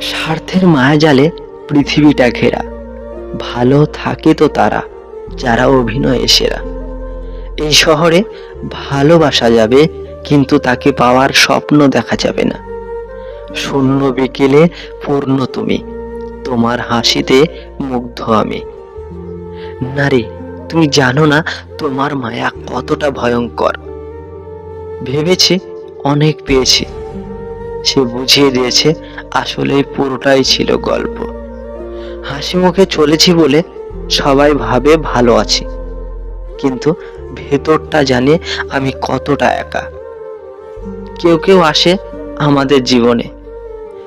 স্বার্থের মায়াজালে পৃথিবীটা ঘেরা। ভালো থাকে তো তারা, যারা অভিনয়ে সেরা। এই শহরে ভালোবাসা যাবে, কিন্তু তাকে পাওয়ার স্বপ্ন দেখা যাবে না। শূন্য বিকেলে পূর্ণ তুমি, তোমার হাসিতে মুগ্ধ আমি। নারী তুমি জানো না তোমার মায়া কতটা ভয়ঙ্কর। ভেবেছি, অনেক পেয়েছি। সে বুঝিয়ে দিয়েছে, আসলে পুরোটাই ছিল গল্প। হাসি মুখে চলেছি বলে সবাই ভাবে ভালো আছি। কিন্তু ভেতরটা জানে আমি কতটা একা। কেউ কেউ আসে আমাদের জীবনে।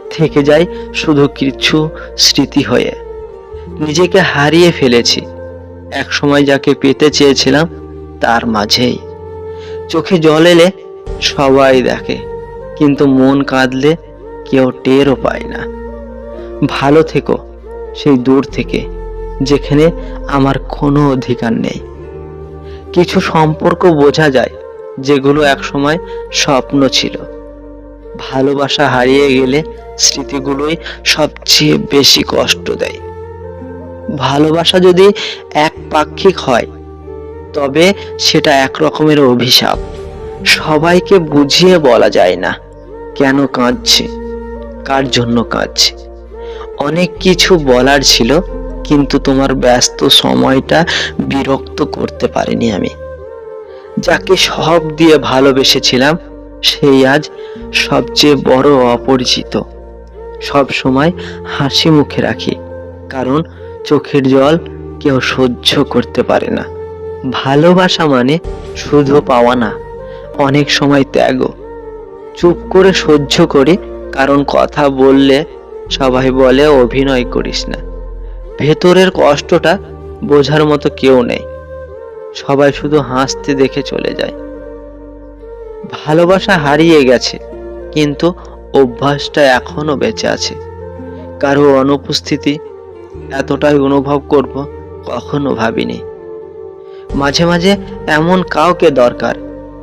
থেকে যায় শুধু কিছু স্মৃতি হয়ে। নিজেকে হারিয়ে ফেলেছি। এক সময় যাকে পেতে চেয়েছিলাম তার মাঝেই। চোখে জল এলে সবাই দেখে। কিন্তু মন কাঁদলে কেউ টেরও পায় না। ভালো থেকো, সেই দূর থেকে, যেখানে আমার কোনো অধিকার নেই। কিছু সম্পর্ক বোঝা যায়, যেগুলো একসময় স্বপ্ন ছিল। ভালোবাসা হারিয়ে গেলে স্মৃতিগুলোই সবচেয়ে বেশি কষ্ট দেয়। ভালোবাসা যদি এক পাক্ষিক হয়, তবে সেটা এক রকমের অভিশাপ। সবাইকে বুঝিয়ে বলা যায় না। কেন কাঁদছে? কার জন্য কাঁদছে? অনেক কিছু বলার ছিল, কিন্তু তোমার ব্যস্ত সময়টা বিরক্ত করতে পারিনি আমি। যাকে সব দিয়ে ভালোবেসেছিলাম, সেই আজ সবচেয়ে বড় অপরিচিত। সব সময় হাসি মুখে রাখি, কারণ চোখের জল কেউ সহ্য করতে পারে না। ভালোবাসা মানে শুধু পাওয়া না। অনেক সময় ত্যাগও চুপ করে সহ্য করি, কারণ কথা বললে সবাই বলে অভিনয় করিস না। ভেতরের কষ্টটা বোঝার মতো কেউ নেই। সবাই শুধু হাসতে দেখে চলে যায়। ভালোবাসা হারিয়ে গেছে, কিন্তু অভ্যাসটা এখনও বেঁচে আছে। কারও অনুপস্থিতি এতটাই অনুভব করব কখনো ভাবিনি। মাঝে মাঝে এমন কাউকে দরকার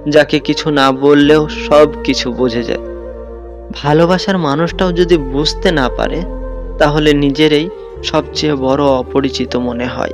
যাকে কিছু না বললেও সব কিছু বোঝে যায়। ভালোবাসার মানুষটাও যদি বুঝতে না পারে, তাহলে নিজেরই সবচেয়ে বড় অপরিচিত মনে হয়।